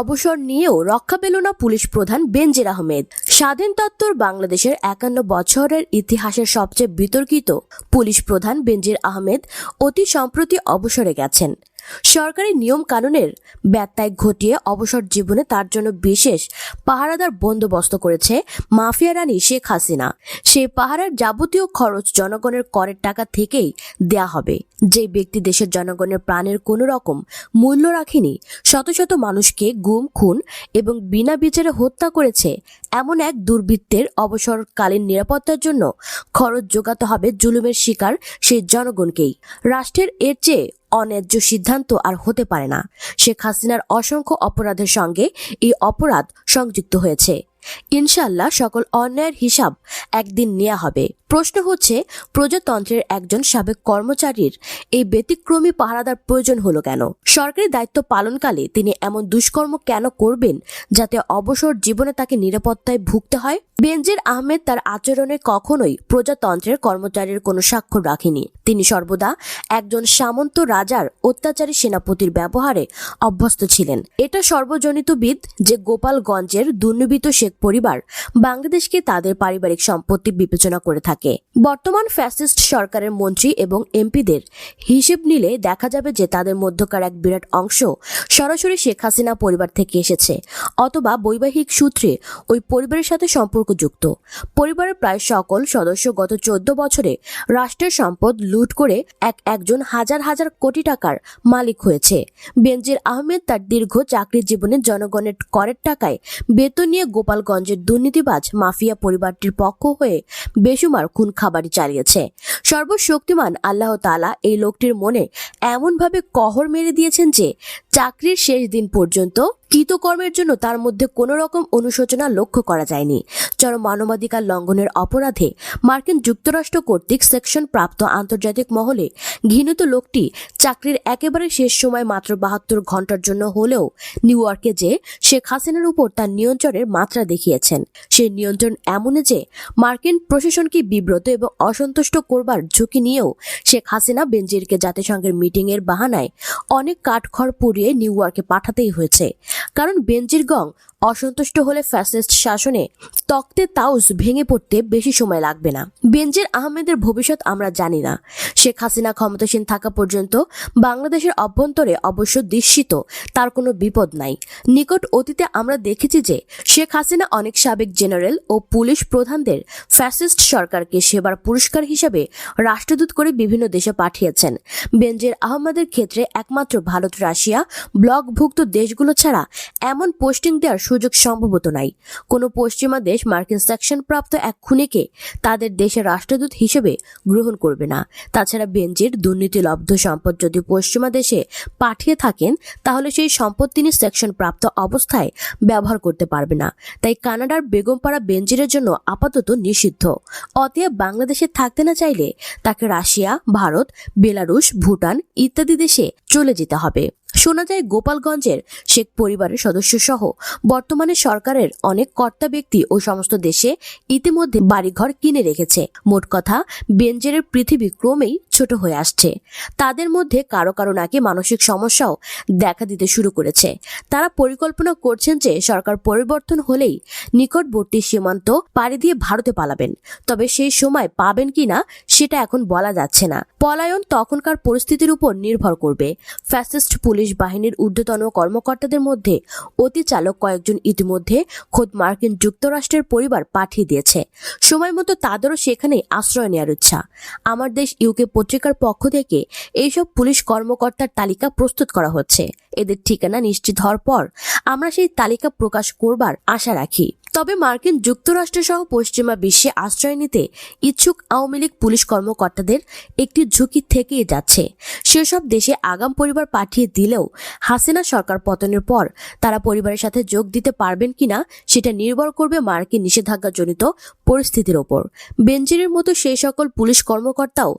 অবসর নিয়েও রক্ষা পেল না পুলিশ প্রধান বেনজির আহমেদ। স্বাধীন তত্ত্বর বাংলাদেশের একান্ন বছরের ইতিহাসের সবচেয়ে বিতর্কিত পুলিশ প্রধান বেনজির আহমেদ অতি সম্প্রতি অবসরে গেছেন। সরকারি নিয়ম কানুনের ব্যত্যয় ঘটিয়ে অবসর জীবনে তার জন্য বিশেষ পাহারাদার বন্দোবস্ত করেছে মাফিয়া রানী শেখ হাসিনা। সেই পাহারার যাবতীয় খরচ জনগণের করের টাকা থেকেই দেয়া হবে। যে ব্যক্তি দেশের জনগণের প্রাণের কোনো রকম মূল্য রাখেনি, শত শত মানুষকে গুম, খুন এবং বিনা বিচারে হত্যা করেছে এমন এক দুর্বৃত্তের অবসরকালীন নিরাপত্তার জন্য খরচ যোগাতে হবে জুলুমের শিকার সেই জনগণকেই। রাষ্ট্রের এর চেয়ে অন্যায্য সিদ্ধান্ত আর হতে পারে না। শেখ হাসিনার অসংখ্য অপরাধের সঙ্গে এই অপরাধ সংযুক্ত হয়েছে। ইনশাল্লাহ সকল অন্যায়ের হিসাব একদিন নেওয়া হবে। প্রশ্ন হচ্ছে, প্রজাতন্ত্রের একজন সাবেক কর্মচারীর এই ব্যতিক্রমী পাহারাদার প্রয়োজন হলো কেন? সরকারি দায়িত্ব পালনকালে তিনি এমন দুষ্কর্ম কেন করবেন যাতে অবসর জীবনে তাকে নিরাপত্তায় ভুগতে হয়? বেনজির আহমেদ তার আচরণে কখনোই প্রজাতন্ত্রের কর্মচারীর কোনো স্বাক্ষর রাখেনি। তিনি সর্বদা একজন সামন্ত রাজার অত্যাচারী সেনাপতির ব্যবহারে অভ্যস্ত ছিলেন। এটা সর্বজনিতবিদ যে গোপালগঞ্জের দুর্নীবিত শেখ পরিবার বাংলাদেশকে তাদের পারিবারিক সম্পত্তি বিবেচনা করে থাকে। বর্তমান ফ্যাসিস্ট সরকারের মন্ত্রী এবং এমপিদের হিসেব নিলে দেখা যাবে যে তাদের মধ্যকার এক বিরাট অংশ সরাসরি শেখ হাসিনা পরিবার থেকে এসেছে, অথবা বৈবাহিক সূত্রে ওই পরিবারের সাথে সম্পর্কযুক্ত। পরিবারের প্রায় সকল সদস্য গত চোদ্দ বছরে রাষ্ট্রের সম্পদ লুট করে এক একজন হাজার হাজার কোটি টাকার মালিক হয়েছে। বেনজির আহমেদ তার দীর্ঘ চাকরি জীবনে জনগণের করের টাকায় বেতন নিয়ে গোপালগঞ্জের দুর্নীতিবাজ মাফিয়া পরিবারটির পক্ষ হয়ে বেসুমার খুন খাবারই চালিয়েছে। সর্বশক্তিমান আল্লাহ তালা এই লোকটির মনে এমনভাবে কহর মেরে দিয়েছেন যে, চাকরির শেষ দিন পর্যন্ত কৃতকর্মের জন্য তার মধ্যে কোনো রকম অনুশোচনা লক্ষ্য করা যায়নি। চরম মানবাধিকার লঙ্ঘনের অপরাধে মার্কিন যুক্তরাষ্ট্র কর্তৃক সেকশন প্রাপ্ত আন্তর্জাতিক মহলে ঘৃণিত লোকটি চাকরির একেবারে শেষ সময় মাত্র বাহাত্তর ঘণ্টার জন্য হলেও নিউ ইয়র্কে যে শেখ হাসিনার উপর তার নিয়ন্ত্রণের মাত্রা দেখিয়েছেন, সেই নিয়ন্ত্রণ এমনই যে মার্কিন প্রশাসনকে বিব্রত এবং অসন্তুষ্ট করবার ঝুঁকি নিয়েও শেখ হাসিনা বেনজিরকে জাতিসংঘের মিটিংয়ের বাহানায় অনেক কাঠখড় পুড়িয়ে নিউ ইয়র্কে পাঠাতেই হয়েছে। কারণ বেনজির গং অসন্তুষ্ট হলে ফ্যাসিস্ট শাসনে তক্তে তাউস ভেঙে পড়তে বেশি সময় লাগবে না। বেনজির আহমেদের ভবিষ্যৎ আমরা জানি না। শেখ হাসিনা ক্ষমতাসীন থাকা পর্যন্ত বাংলাদেশের অভ্যন্তরে অবশ্য দৃশ্যিত তার কোনো বিপদ নাই। নিকট অতীতে আমরা দেখেছি যে শেখ হাসিনা অনেক সাবেক জেনারেল ও পুলিশ প্রধানদের ফ্যাসিস্ট সরকারকে সেবার পুরস্কার হিসেবে রাষ্ট্রদূত করে বিভিন্ন দেশে পাঠিয়েছেন। বেনজির আহমেদের ক্ষেত্রে একমাত্র ভারত রাশিয়া ব্লকভুক্ত দেশগুলো ছাড়া এমন পোস্টিং দেওয়ার সুযোগ সম্ভবত নাই। কোনো পশ্চিমা দেশ মার্কিন সেকশন প্রাপ্ত এক খুনিকে তাদের দেশের রাষ্ট্রদূত হিসেবে গ্রহণ করবে না। তাছাড়া বেনজির দুর্নীতিলব্ধ সম্পদ যদি পশ্চিমা দেশে পাঠিয়ে থাকেন, তাহলে সেই সম্পদ তিনি সেকশন প্রাপ্ত অবস্থায় ব্যবহার করতে পারবে না। তাই কানাডার বেগমপাড়া বেনজিরের জন্য আপাতত নিষিদ্ধ। অতএব বাংলাদেশে থাকতে না চাইলে তাকে রাশিয়া, ভারত, বেলারুশ, ভুটান ইত্যাদি দেশে চলে যেতে হবে। শোনা যায় গোপালগঞ্জের শেখ পরিবারের সদস্য সহ বর্তমানে সরকারের অনেক কর্তা ব্যক্তি ও সমস্ত দেশে ইতিমধ্যে বাড়িঘর কিনে রেখেছে। মোট কথা, বেঞ্জেরের পৃথিবী ক্রমেই ছোট হয়ে আসছে। তাদের মধ্যে কারও কারও নাকি মানসিক সমস্যাও দেখা দিতে শুরু করেছে। তারা পরিকল্পনা করছেন যে সরকার পরিবর্তন হলেই নিকটবর্তী সীমান্ত পাড়ি দিয়ে ভারতে পালাবেন। তবে সেই সময় পাবেন কিনা সেটা এখন বলা যাচ্ছে না। পলায়ন তখনকার পরিস্থিতির উপর নির্ভর করবে। ফ্যাসিস্ট পুলিশ বাহিনীর ঊর্ধ্বতন কর্মকর্তাদের মধ্যে অতি চালক কয়েকজন ইতিমধ্যে খোদ মার্কিন যুক্তরাষ্ট্রের পরিবার পাঠিয়ে দিয়েছে। সময় মতো তাদেরও সেখানেই আশ্রয় নেওয়ার ইচ্ছা। আমার দেশ ইউকে পত্রিকার পক্ষ থেকে এইসব পুলিশ কর্মকর্তার তালিকা প্রস্তুত করা হচ্ছে। এদের ঠিকানা নিশ্চিত হওয়ার পর আমরা সেই তালিকা প্রকাশ করবার আশা রাখি। তবে মার্কিন যুক্তরাষ্ট্র সহ পশ্চিমা বিশ্বে আশ্রয় নিতে ইচ্ছুক আওয়ামী লীগ পুলিশ কর্মকর্তাদের একটি ঝুঁকি থেকেই যাচ্ছে। সেসব দেশে আগাম পরিবার পাঠিয়ে দিলেও হাসিনা সরকার পতনের পর তারা পরিবারের সাথে যোগ দিতে পারবেন কিনা সেটা নির্ভর করবে মার্কিন নিষেধাজ্ঞাজনিত পরিস্থিতির ওপর। বেঞ্জিরের মতো সেই সকল পুলিশ কর্মকর্তাও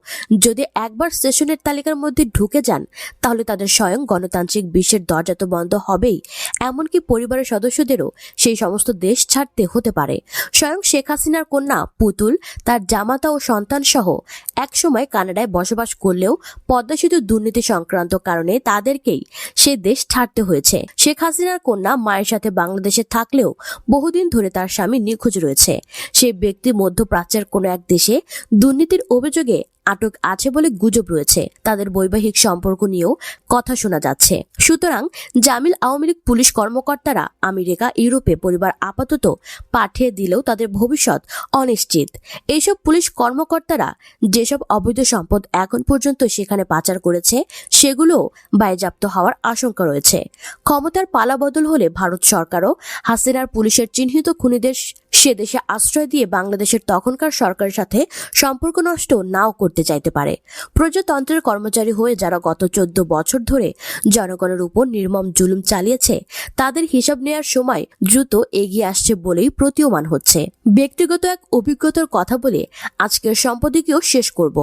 যদি একবার সেশনের তালিকার মধ্যে ঢুকে যান, তাহলে তাদের স্বয়ং গণতান্ত্রিক বিশ্বের দরজা তো বন্ধ হবেই। এমনকি পরিবারের সদস্যদেরও সেই সমস্ত দেশ ছাড়তে হতে পারে। স্বয়ং শেখ হাসিনার কন্যা পুতুল, তার জামাতা ও সন্তান সহ একসময় কানাডায় বসবাস করলেও পদ্মা সেতু দুর্নীতি সংক্রান্ত কারণে তাদেরকেই সে দেশ ছাড়তে হয়েছে। শেখ হাসিনার কন্যা মায়ের সাথে বাংলাদেশে থাকলেও বহুদিন ধরে তার স্বামী নিখোঁজ রয়েছে। সেই ব্যক্তি মধ্যপ্রাচ্যের কোনো এক দেশে দুর্নীতির অভিযোগে আটক আছে বলে গুজব রয়েছে। তাদের বৈবাহিক সম্পর্ক নিয়েও কথা শোনা যাচ্ছে। সুতরাং জামিল আওয়ামী লীগ পুলিশ কর্মকর্তারা আমেরিকা, ইউরোপে পরিবার আপাতত পাঠিয়ে দিলেও তাদের ভবিষ্যৎ অনিশ্চিত। এইসব পুলিশ কর্মকর্তারা যেসব অবৈধ সম্পদ এখন পর্যন্ত সেখানে পাচার করেছে সেগুলো বায়জাপ্ত হওয়ার আশঙ্কা রয়েছে। ক্ষমতার পালাবদল হলে ভারত সরকারও হাসিনার পুলিশের চিহ্নিত খুনিদের সে দেশে আশ্রয় দিয়ে বাংলাদেশের তখনকার সরকারের সাথে সম্পর্ক নষ্ট নাও করতে চাইতে পারে। প্রজাতন্ত্রের কর্মচারী হয়ে যারা গত চোদ্দ বছর ধরে জনগণের উপর নির্মম জুলুম চালিয়েছে, তাদের হিসাব নেয়ার সময় দ্রুত এগিয়ে আসছে বলেই প্রতীয়মান হচ্ছে। ব্যক্তিগত এক অভিজ্ঞতার কথা বলে আজকের সম্পাদকীয় শেষ করব।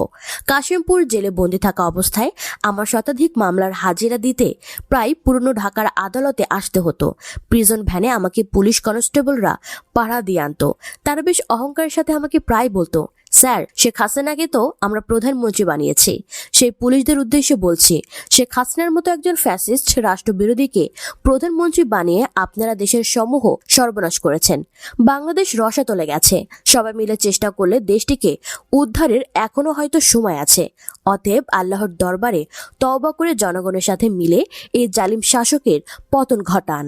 কাশিমপুর জেলে বন্দি থাকা অবস্থায় আমার শতাধিক মামলার হাজিরা দিতে প্রায় পুরনো ঢাকার আদালতে আসতে হতো। প্রিজন ভ্যানে আমাকে পুলিশ কনস্টেবলরা পাড়া দিয়ে আনতো। তারা বেশ অহংকারের সাথে আমাকে প্রায় বলতো স্যার, শেখ হাসিনাকে তো আমরা প্রধানমন্ত্রী বানিয়েছি। সেই পুলিশদের উদ্দেশ্যে বলছি, শেখ হাসিনার মতো একজন ফ্যাসিস্ট রাষ্ট্রবিরোধীকে প্রধানমন্ত্রী বানিয়ে আপনারা দেশের সমূহ সর্বনাশ করেছেন। বাংলাদেশ রসাতলে গেছে। সবাই মিলে চেষ্টা করলে দেশটিকে উদ্ধারের এখনও হয়তো সময় আছে। অতএব আল্লাহর দরবারে তওবা করে জনগণের সাথে মিলে এই জালিম শাসকের পতন ঘটান।